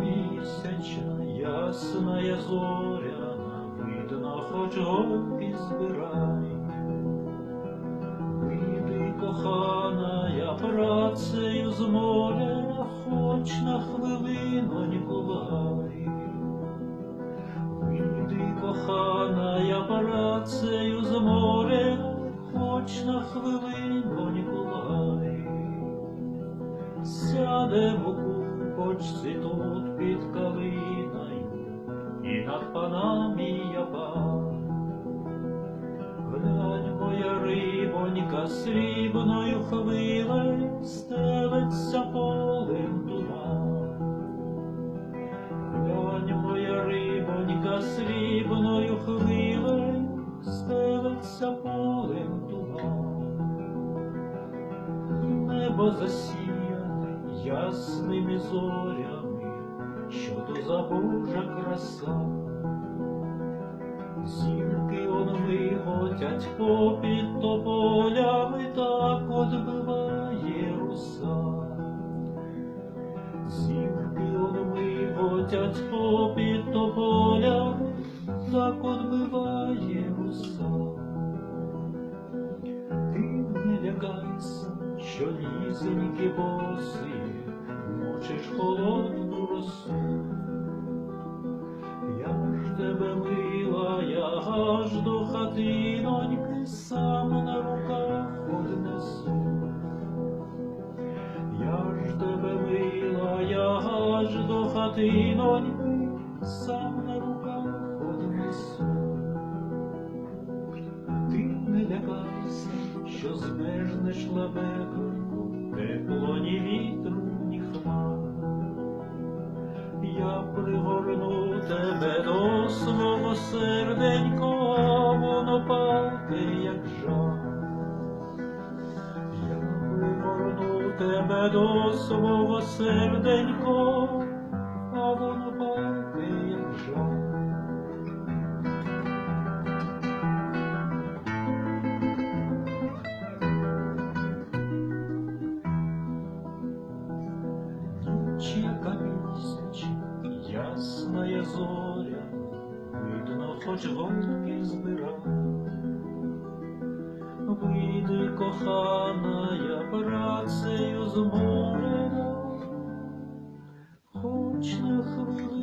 місячна, ясна є зоряна, видно, хоч голки збирай. Вийди, кохана, я працею зморена, хоч на хвилину Ніколай. Вийди, кохана, я працею зморена, хоч на хвилину Ніколай. Сядемо купочці тут під калиною, і над панами я пан. Глянь, моя рибонька срібною хвилею стелиться полем туман. Глянь, моя рибонька срібною хвилею стелиться полем туман. Небо засіяне ясними зорями, що то за Божа краса. Зірки он виготять попід тополями, так от биває руса. Зірки он виготять попід тополями, що лізеньки боси, мочиш холодну росу. Я ж тебе мила, я аж до хатиноньки сам на руках однесу. Я ж тебе мила, я аж до хатиноньки сам на руках однесу. Ти не лякайся, що змежнеш лебедоньку, тебе до свого серденько, воно палке, як жар. Я пригорну тебе до свого серденько, а воно палке, як жар. Чека місяч, ясна є зоря, видно, хоч гонки збира. Вийди, кохана, я працею зморена, хоч на хвилину